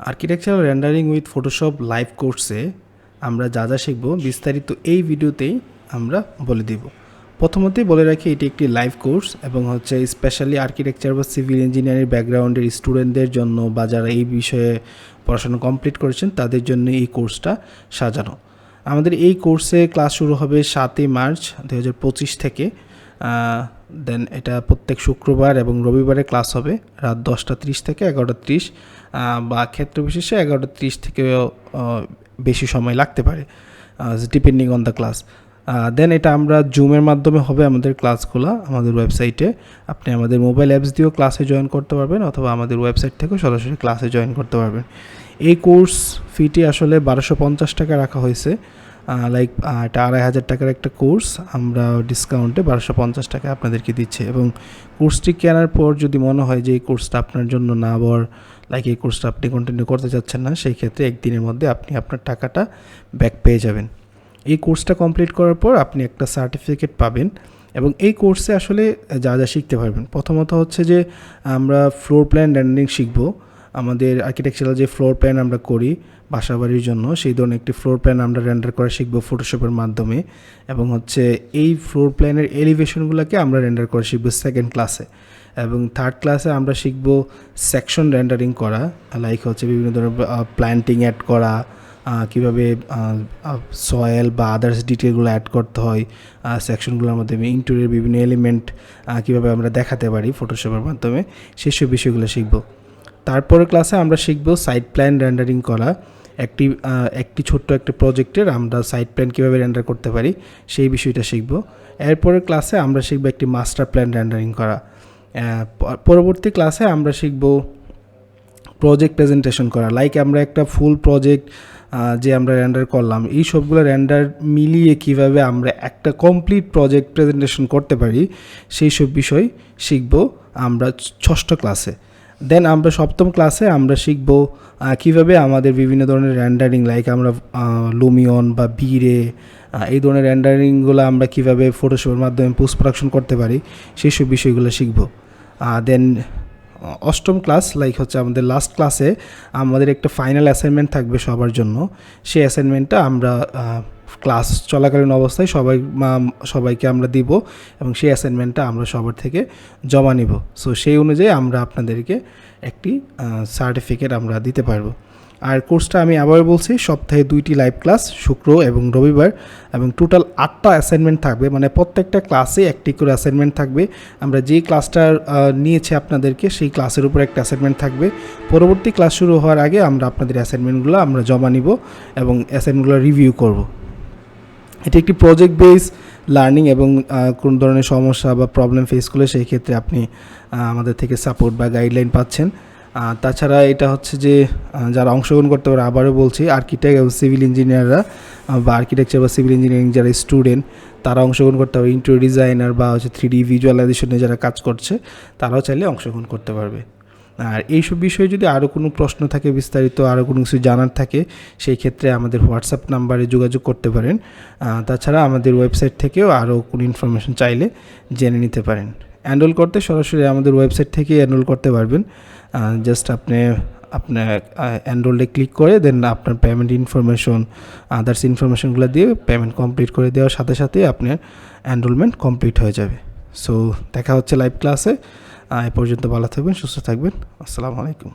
Architectural rendering with Photoshop live কোর্সে আমরা যা যা শিখব বিস্তারিত এই ভিডিওতেই আমরা বলে দিব। প্রথমতেই বলে রাখি এটি একটি লাইভ কোর্স এবং হচ্ছে স্পেশালি আর্কিটেকচার বা সিভিল ইঞ্জিনিয়ারিং ব্যাকগ্রাউন্ডের স্টুডেন্টদের জন্য বা যারা এই বিষয়ে পড়াশোনা কমপ্লিট করেছেন তাদের জন্য এই কোর্সটা সাজানো। আমাদের এই কোর্সে ক্লাস শুরু হবে সাতই মার্চ দু হাজার পঁচিশ থেকে। দেন এটা প্রত্যেক শুক্রবার এবং রবিবারে ক্লাস হবে, রাত দশটা ত্রিশ থেকে এগারোটা ত্রিশ বা ক্ষেত্র বিশেষে এগারোটা ত্রিশ থেকেও বেশি সময় লাগতে পারে depending on the class then এটা আমরা জুমের মাধ্যমে হবে আমাদের ক্লাসগুলো আমাদের ওয়েবসাইটে আপনি আমাদের মোবাইল অ্যাপস দিয়েও ক্লাসে জয়েন করতে পারবেন, অথবা আমাদের ওয়েবসাইট থেকেও সরাসরি ক্লাসে জয়েন করতে পারবেন। এই কোর্স ফিটি আসলে বারোশো পঞ্চাশ টাকা রাখা হয়েছে। লাইক এটা আড়াই হাজার টাকার একটা কোর্স আমরা ডিসকাউন্টে বারোশো পঞ্চাশ টাকা আপনাদেরকে দিচ্ছে। এবং কোর্সটি কেনার পর যদি মনে হয় যে এই কোর্সটা আপনার জন্য না আবার লাইক এই কোর্সটা আপনি কন্টিনিউ করতে চাচ্ছেন না, সেই ক্ষেত্রে একদিনের মধ্যে আপনি আপনার টাকাটা ব্যাক পেয়ে যাবেন। এই কোর্সটা কমপ্লিট করার পর আপনি একটা সার্টিফিকেট পাবেন এবং এই কোর্সে আসলে যা যা শিখতে পারবেন। প্রথমত হচ্ছে যে আমরা ফ্লোর প্ল্যান রেন্ডারিং শিখব। আমাদের আর্কিটেকচারাল যে ফ্লোর প্ল্যান আমরা করি বাসা বাড়ির জন্য, সেই ধরনের একটি ফ্লোর প্ল্যান আমরা রেন্ডার করা শিখব ফটোশপের মাধ্যমে এবং হচ্ছে এই ফ্লোর প্ল্যানের এলিভেশনগুলোকে আমরা রেন্ডার করা শিখব সেকেন্ড ক্লাসে এবং থার্ড ক্লাসে আমরা শিখব সেকশন রেন্ডারিং করা লাইক হচ্ছে বিভিন্ন ধরনের প্ল্যান্টিং অ্যাড করা কীভাবে সয়েল বা আদার্স ডিটেলগুলো অ্যাড করতে হয় সেকশনগুলোর মাধ্যমে ইন্টেরিয়র বিভিন্ন এলিমেন্ট কীভাবে আমরা দেখাতে পারি ফটোশপের মাধ্যমে, সেসব বিষয়গুলো শিখব। তারপরে ক্লাসে আমরা শিখব সাইড প্ল্যান রেন্ডারিং করা। একটি একটি ছোট্ট একটা প্রজেক্টের আমরা সাইড প্ল্যান কীভাবে রেন্ডার করতে পারি, সেই বিষয়টা শিখব। এরপরের ক্লাসে আমরা শিখব একটি মাস্টার প্ল্যান রেন্ডারিং করা। পরবর্তী ক্লাসে আমরা শিখব প্রজেক্ট প্রেজেন্টেশন করা। লাইক আমরা একটা ফুল প্রজেক্ট যে আমরা রেন্ডার করলাম, এই সবগুলো র্যান্ডার মিলিয়ে কীভাবে আমরা একটা কমপ্লিট প্রজেক্ট প্রেজেন্টেশন করতে পারি, সেই সব বিষয় শিখব আমরা ষষ্ঠ ক্লাসে দেন আমরা সপ্তম ক্লাসে আমরা শিখব কীভাবে আমাদের বিভিন্ন ধরনের র্যান্ডারিং লাইক আমরা লুমিয়ন বা বিরে এই ধরনের র্যান্ডারিংগুলো আমরা কীভাবে ফটোশপের মাধ্যমে পোস্ট প্রোডাকশন করতে পারি, সেই সব বিষয়গুলো শিখব। দেন অষ্টম ক্লাস লাইক হচ্ছে আমাদের লাস্ট ক্লাসে আমাদের একটা ফাইনাল অ্যাসাইনমেন্ট থাকবে সবার জন্য। সেই অ্যাসাইনমেন্টটা আমরা ক্লাস চলাকালীন অবস্থায় সবাই সবাইকে আমরা দিব এবং সেই অ্যাসাইনমেন্টটা আমরা সবার থেকে জমা নিব। সো সেই অনুযায়ী আমরা আপনাদেরকে একটি সার্টিফিকেট আমরা দিতে পারব। আর কোর্সটা আমি আবার বলছি, সপ্তাহে দুইটি লাইভ ক্লাস শুক্র এবং রবিবার, এবং টোটাল আটটা অ্যাসাইনমেন্ট থাকবে। মানে প্রত্যেকটা ক্লাসে একটি করে অ্যাসাইনমেন্ট থাকবে। আমরা যেই ক্লাসটা নিয়েছি আপনাদেরকে, সেই ক্লাসের উপর একটা অ্যাসাইনমেন্ট থাকবে। পরবর্তী ক্লাস শুরু হওয়ার আগে আমরা আপনাদের অ্যাসাইনমেন্টগুলো আমরা জমা নিব এবং অ্যাসাইনমেন্টগুলো রিভিউ করব। এটি একটি প্রজেক্ট বেস লার্নিং এবং কোন ধরনের সমস্যা বা প্রবলেম ফেস করলে সেই ক্ষেত্রে আপনি আমাদের থেকে সাপোর্ট বা গাইডলাইন পাচ্ছেন। তাছাড়া এটা হচ্ছে যে যারা অংশগ্রহণ করতে পারে, আবারও বলছি আর্কিটেক্ট এবং সিভিল ইঞ্জিনিয়াররা বা আর্কিটেকচার বা সিভিল ইঞ্জিনিয়ারিং যারা স্টুডেন্ট তারা অংশগ্রহণ করতে পারবে। ইন্টেরিয়র ডিজাইনার বা হচ্ছে থ্রি ডি ভিজুয়ালাইজেশনে যারা কাজ করছে, তারাও চাইলে অংশগ্রহণ করতে পারবে। আর এইসব বিষয়ে যদি আরও কোনো প্রশ্ন থাকে, বিস্তারিত আরও কোনো কিছু জানার থাকে, সেই ক্ষেত্রে আমাদের হোয়াটসঅ্যাপ নাম্বারে যোগাযোগ করতে পারেন। তাছাড়া আমাদের ওয়েবসাইট থেকেও আরও কোনো ইনফরমেশন চাইলে জেনে নিতে পারেন। এনরোল করতে সরাসরি আমাদের ওয়েবসাইট থেকে এনরোল করতে পারবেন। জাস্ট আপনি আপনার অ্যানরোলে ক্লিক করে দেন আপনার পেমেন্ট ইনফরমেশন আদার্স ইনফরমেশনগুলো দিয়ে পেমেন্ট কমপ্লিট করে দেওয়ার সাথে সাথে আপনার অ্যানরোলমেন্ট কমপ্লিট হয়ে যাবে। সো দেখা হচ্ছে লাইভ ক্লাসে এ পর্যন্ত ভালো থাকবেন, সুস্থ থাকবেন। আসসালামু আলাইকুম।